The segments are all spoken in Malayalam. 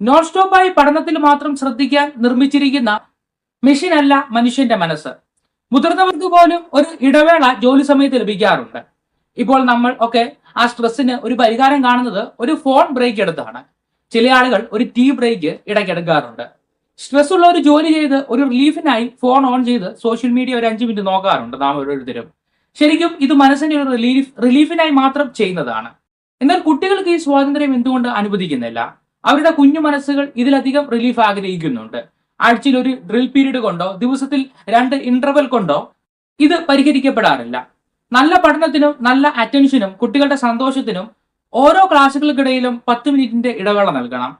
നോൺ സ്റ്റോപ്പായി പഠനത്തിൽ മാത്രം ശ്രദ്ധിക്കാൻ നിർമ്മിച്ചിരിക്കുന്ന മെഷീൻ അല്ല മനുഷ്യന്റെ മനസ്സ്. മുതിർന്നവർക്ക് പോലും ഒരു ഇടവേള ജോലി സമയത്ത് ലഭിക്കാറുണ്ട്. ഇപ്പോൾ നമ്മൾ ഒക്കെ ആ സ്ട്രെസ്സിന് ഒരു പരിഹാരം കാണുന്നത് ഒരു ഫോൺ ബ്രേക്ക് എടുത്താണ്. ചില ആളുകൾ ഒരു ടീ ബ്രേക്ക് ഇടയ്ക്കെടുക്കാറുണ്ട് സ്ട്രെസ് ഉള്ള ഒരു ജോലി ചെയ്ത് ഒരു റിലീഫിനായി ഫോൺ ഓൺ ചെയ്ത് സോഷ്യൽ മീഡിയ ഒരു അഞ്ച് മിനിറ്റ് നോക്കാറുണ്ട് നാം ഓരോരുത്തരും. ശരിക്കും ഇത് മനസ്സിന്റെ ഒരു റിലീഫ് റിലീഫിനായി മാത്രം ചെയ്യുന്നതാണ്. എന്നാൽ കുട്ടികൾക്ക് ഈ സ്വാതന്ത്ര്യം എന്തുകൊണ്ട് അനുവദിക്കുന്നില്ല? അവരുടെ കുഞ്ഞു മനസ്സുകൾ ഇതിലധികം റിലീഫ് ആഗ്രഹിക്കുന്നുണ്ട്. ആഴ്ചയിൽ ഒരു ഡ്രിൽ പീരീഡ് കൊണ്ടോ ദിവസത്തിൽ രണ്ട് ഇന്റർവെൽ കൊണ്ടോ ഇത് പരിഹരിക്കപ്പെടാറില്ല. നല്ല പഠനത്തിനും നല്ല അറ്റൻഷനും കുട്ടികളുടെ സന്തോഷത്തിനും ഓരോ ക്ലാസ്സുകൾക്കിടയിലും പത്ത് മിനിറ്റിന്റെ ഇടവേള നൽകണം.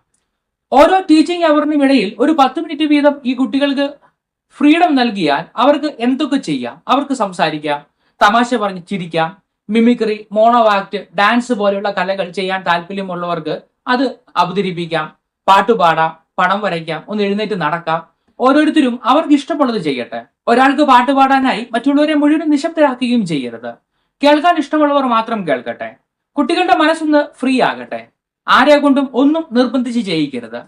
ഓരോ ടീച്ചിങ് അവറിനും ഇടയിൽ ഒരു പത്ത് മിനിറ്റ് വീതം ഈ കുട്ടികൾക്ക് ഫ്രീഡം നൽകിയാൽ അവർക്ക് എന്തൊക്കെ ചെയ്യാം? അവർക്ക് സംസാരിക്കാം തമാശ പറഞ്ഞ് ചിരിക്കാം മിമിക്രി മോണോ ആക്ട് ഡാൻസ് പോലെയുള്ള കലകൾ ചെയ്യാൻ താല്പര്യമുള്ളവർക്ക് അത് അവതരിപ്പിക്കാം പാട്ടുപാടാം പടം വരയ്ക്കാം ഒന്ന് എഴുന്നേറ്റ് നടക്കാം. ഓരോരുത്തരും അവർക്ക് ഇഷ്ടമുള്ളത് ചെയ്യട്ടെ. ഒരാൾക്ക് പാട്ടുപാടാനായി മറ്റുള്ളവരെ മുഴുവൻ നിശബ്ദരാക്കുകയും ചെയ്യരുത്. കേൾക്കാൻ ഇഷ്ടമുള്ളവർ മാത്രം കേൾക്കട്ടെ. കുട്ടികളുടെ മനസ്സൊന്ന് ഫ്രീ ആകട്ടെ. ആരെ കൊണ്ടും ഒന്നും നിർബന്ധിച്ച് ചെയ്യിക്കരുത്.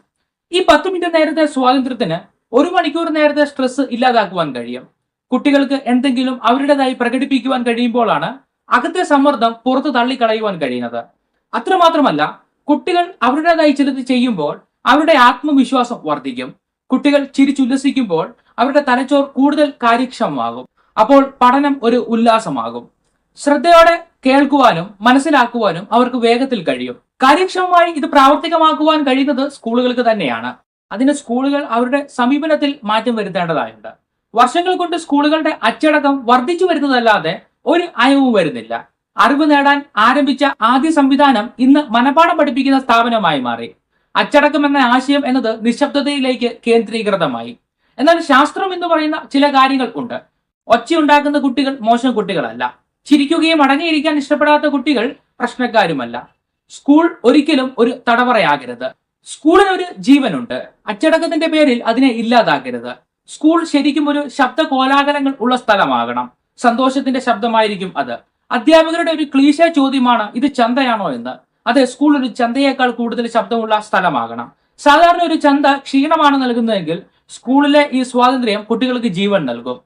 ഈ പത്ത് മിനിറ്റ് നേരത്തെ സ്വാതന്ത്ര്യത്തിന് ഒരു മണിക്കൂർ നേരത്തെ സ്ട്രെസ് ഇല്ലാതാക്കുവാൻ കഴിയും. കുട്ടികൾക്ക് എന്തെങ്കിലും അവരുടേതായി പ്രകടിപ്പിക്കുവാൻ കഴിയുമ്പോഴാണ് അകത്തെ സമ്മർദ്ദം പുറത്ത് തള്ളിക്കളയുവാൻ കഴിയുന്നത്. അത്രമാത്രമല്ല കുട്ടികൾ അവരുടേതായി ചിലത് ചെയ്യുമ്പോൾ അവരുടെ ആത്മവിശ്വാസം വർദ്ധിക്കും. കുട്ടികൾ ചിരിച്ചുല്ലസിക്കുമ്പോൾ അവരുടെ തലച്ചോർ കൂടുതൽ കാര്യക്ഷമമാകും. അപ്പോൾ പഠനം ഒരു ഉല്ലാസമാകും. ശ്രദ്ധയോടെ കേൾക്കുവാനും മനസ്സിലാക്കുവാനും അവർക്ക് വേഗത്തിൽ കഴിയും. കാര്യക്ഷമമായി ഇത് പ്രാവർത്തികമാക്കുവാൻ കഴിയുന്നത് സ്കൂളുകൾക്ക് തന്നെയാണ്. അതിന് സ്കൂളുകൾ അവരുടെ സമീപനത്തിൽ മാറ്റം വരുത്തേണ്ടതായുണ്ട്. വർഷങ്ങൾ കൊണ്ട് സ്കൂളുകളുടെ അച്ചടക്കം വർദ്ധിച്ചു വരുന്നതല്ലാതെ ഒരു അയവും വരുന്നില്ല. അറിവ് നേടാൻ ആരംഭിച്ച ആദ്യ സംവിധാനം ഇന്ന് മനപാഠം പഠിപ്പിക്കുന്ന സ്ഥാപനമായി മാറി. അച്ചടക്കം എന്ന ആശയം എന്നത് നിശബ്ദതയിലേക്ക് കേന്ദ്രീകൃതമായി. എന്നാൽ ശാസ്ത്രം എന്ന് പറയുന്ന ചില കാര്യങ്ങൾ ഉണ്ട്. ഒച്ചയുണ്ടാക്കുന്ന കുട്ടികൾ മോശം കുട്ടികളല്ല. ചിരിക്കുകയും അടങ്ങിയിരിക്കാൻ ഇഷ്ടപ്പെടാത്ത കുട്ടികൾ പ്രശ്നക്കാരുമല്ല. സ്കൂൾ ഒരിക്കലും ഒരു തടവറയാകരുത്. സ്കൂളിന് ഒരു ജീവനുണ്ട്. അച്ചടക്കത്തിന്റെ പേരിൽ അതിനെ ഇല്ലാതാക്കരുത്. സ്കൂൾ ശരിക്കും ഒരു ശബ്ദ കോലാഹലങ്ങൾ ഉള്ള സ്ഥലമാകണം. സന്തോഷത്തിന്റെ ശബ്ദമായിരിക്കും അത്. അധ്യാപകരുടെ ഒരു ക്ലീശ ചോദ്യമാണ് ഇത് ചന്തയാണോ എന്ന്. അതെ സ്കൂൾ ഒരു ചന്തയേക്കാൾ കൂടുതൽ ശബ്ദമുള്ള സ്ഥലമാകണം. സാധാരണ ഒരു ചന്ത ക്ഷീണമാണ് നൽകുന്നതെങ്കിൽ സ്കൂളിലെ ഈ സ്വാതന്ത്ര്യം കുട്ടികൾക്ക് ജീവൻ നൽകും.